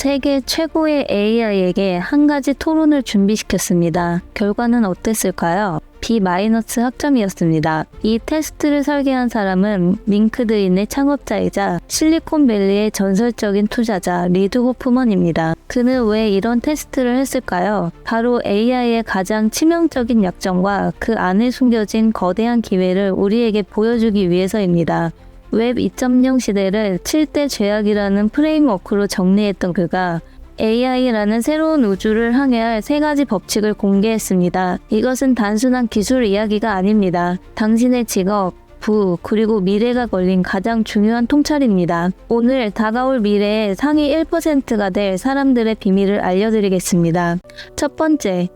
세계 최고의 AI에게 한 가지 토론을 준비시켰습니다. 결과는 어땠을까요? B 학점이었습니다. 이 테스트를 설계한 사람은 링크드인의 창업자이자 실리콘밸리의 전설적인 투자자 리드 호프먼입니다. 그는 왜 이런 테스트를 했을까요? 바로 AI의 가장 치명적인 약점과 그 안에 숨겨진 거대한 기회를 우리에게 보여주기 위해서입니다. 웹 2.0 시대를 7대 죄악이라는 프레임워크로 정리했던 그가 AI라는 새로운 우주를 항해할 세 가지 법칙을 공개했습니다. 이것은 단순한 기술 이야기가 아닙니다. 당신의 직업, 부, 그리고 미래가 걸린 가장 중요한 통찰입니다. 오늘 다가올 미래의 상위 1%가 될 사람들의 비밀을 알려드리겠습니다. 첫 번째,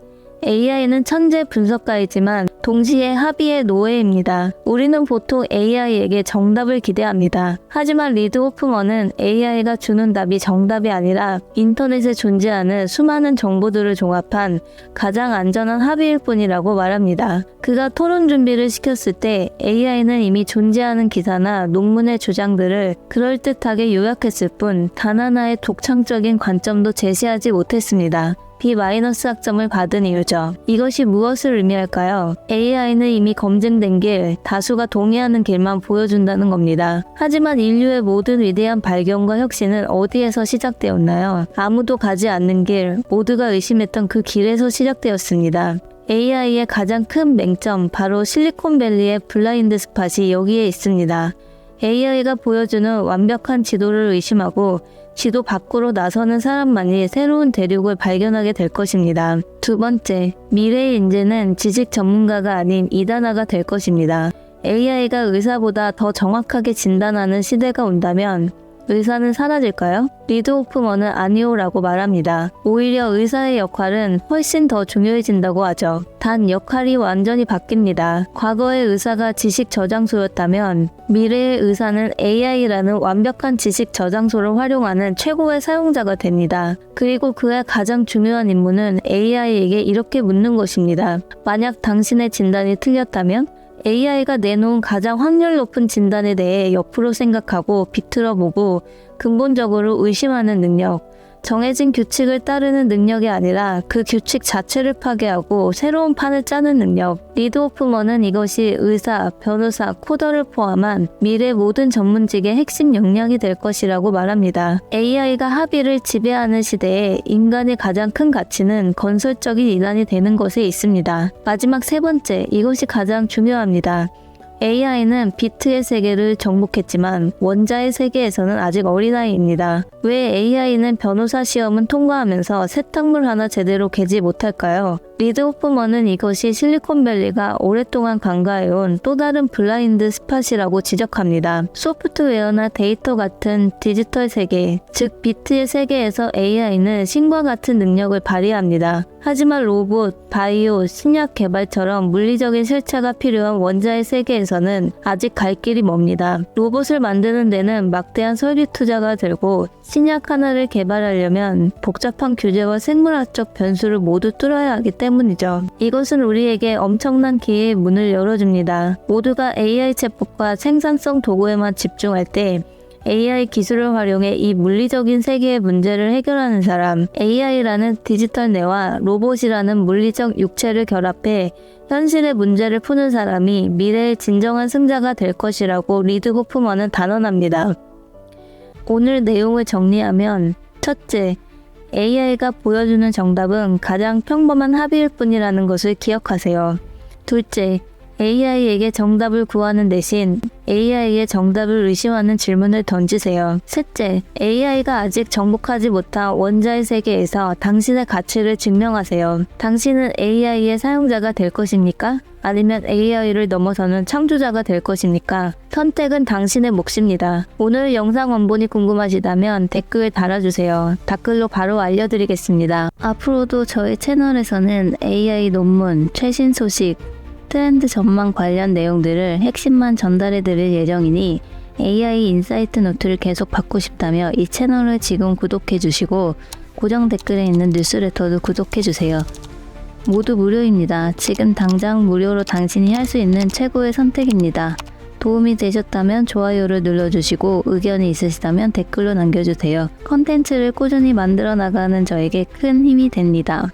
AI는 천재 분석가이지만 동시에 합의의 노예입니다. 우리는 보통 AI에게 정답을 기대합니다. 하지만 리드 호프먼은 AI가 주는 답이 정답이 아니라 인터넷에 존재하는 수많은 정보들을 종합한 가장 안전한 합의일 뿐이라고 말합니다. 그가 토론 준비를 시켰을 때 AI는 이미 존재하는 기사나 논문의 주장들을 그럴듯하게 요약했을 뿐 단 하나의 독창적인 관점도 제시하지 못했습니다. B 학점을 받은 이유죠. 이것이 무엇을 의미할까요? AI는 이미 검증된 길, 다수가 동의하는 길만 보여준다는 겁니다. 하지만 인류의 모든 위대한 발견과 혁신은 어디에서 시작되었나요? 아무도 가지 않는 길, 모두가 의심했던 그 길에서 시작되었습니다. AI의 가장 큰 맹점, 바로 실리콘밸리의 블라인드 스팟이 여기에 있습니다. AI가 보여주는 완벽한 지도를 의심하고 지도 밖으로 나서는 사람만이 새로운 대륙을 발견하게 될 것입니다. 두 번째, 미래의 인재는 지식 전문가가 아닌 이단아가 될 것입니다. AI가 의사보다 더 정확하게 진단하는 시대가 온다면 의사는 사라질까요? 리드 호프먼은 아니오라고 말합니다. 오히려 의사의 역할은 훨씬 더 중요해진다고 하죠. 단 역할이 완전히 바뀝니다. 과거의 의사가 지식 저장소였다면 미래의 의사는 AI라는 완벽한 지식 저장소를 활용하는 최고의 사용자가 됩니다. 그리고 그의 가장 중요한 임무는 AI에게 이렇게 묻는 것입니다. 만약 당신의 진단이 틀렸다면 AI가 내놓은 가장 확률 높은 진단에 대해 옆으로 생각하고 비틀어 보고 근본적으로 의심하는 능력. 정해진 규칙을 따르는 능력이 아니라 그 규칙 자체를 파괴하고 새로운 판을 짜는 능력. 리드 호프먼은 이것이 의사, 변호사, 코더를 포함한 미래 모든 전문직의 핵심 역량이 될 것이라고 말합니다. AI가 합의를 지배하는 시대에 인간의 가장 큰 가치는 건설적인 인간이 되는 것에 있습니다. 마지막 세 번째, 이것이 가장 중요합니다. AI는 비트의 세계를 정복했지만 원자의 세계에서는 아직 어린아이입니다. 왜 AI는 변호사 시험은 통과하면서 세탁물 하나 제대로 개지 못할까요? 리드 호프먼은 이것이 실리콘밸리가 오랫동안 간과해온 또 다른 블라인드 스팟이라고 지적합니다. 소프트웨어나 데이터 같은 디지털 세계, 즉 비트의 세계에서 AI는 신과 같은 능력을 발휘합니다. 하지만 로봇, 바이오, 신약 개발처럼 물리적인 실체가 필요한 원자의 세계에서는 아직 갈 길이 멉니다. 로봇을 만드는 데는 막대한 설비 투자가 들고 신약 하나를 개발하려면 복잡한 규제와 생물학적 변수를 모두 뚫어야 하기 때문이죠. 이것은 우리에게 엄청난 기회의 문을 열어줍니다. 모두가 AI 챗봇과 생산성 도구에만 집중할 때 AI 기술을 활용해 이 물리적인 세계의 문제를 해결하는 사람, AI라는 디지털 뇌와 로봇이라는 물리적 육체를 결합해 현실의 문제를 푸는 사람이 미래의 진정한 승자가 될 것이라고 리드 호프먼은 단언합니다. 오늘 내용을 정리하면 첫째, AI가 보여주는 정답은 가장 평범한 합의일 뿐이라는 것을 기억하세요. 둘째, AI에게 정답을 구하는 대신 AI의 정답을 의심하는 질문을 던지세요. 셋째, AI가 아직 정복하지 못한 원자의 세계에서 당신의 가치를 증명하세요. 당신은 AI의 사용자가 될 것입니까? 아니면 AI를 넘어서는 창조자가 될 것입니까? 선택은 당신의 몫입니다. 오늘 영상 원본이 궁금하시다면 댓글 달아주세요. 댓글로 바로 알려드리겠습니다. 앞으로도 저희 채널에서는 AI 논문, 최신 소식, 트렌드 전망 관련 내용들을 핵심만 전달해 드릴 예정이니 AI 인사이트 노트를 계속 받고 싶다며 이 채널을 지금 구독해 주시고 고정 댓글에 있는 뉴스레터도 구독해 주세요. 모두 무료입니다. 지금 당장 무료로 당신이 할 수 있는 최고의 선택입니다. 도움이 되셨다면 좋아요를 눌러주시고 의견이 있으시다면 댓글로 남겨주세요. 컨텐츠를 꾸준히 만들어 나가는 저에게 큰 힘이 됩니다.